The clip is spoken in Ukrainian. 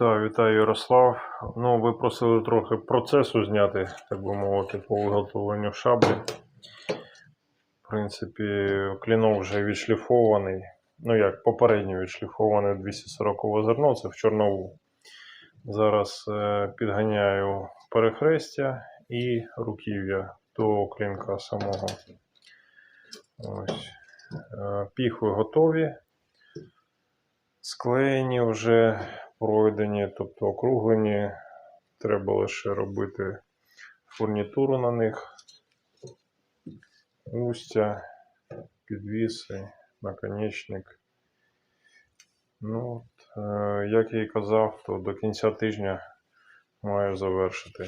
Так, вітаю Ярослав. Ну, ви просили трохи процесу зняти, так би мовити, по виготовленню шаблі. В принципі, клінок вже відшліфований. Ну як, попередньо відшліфоване 240 зерно, це в чорнову. Зараз е, підганяю перехрестя і руків'я до клінка самого. Ось. Е, Піхви готові. Склеєні вже пройдені, тобто округлені. Треба лише робити фурнітуру на них, устя, підвіси, наконечник. Ну, от, е, як я і казав, то до кінця тижня маю завершити.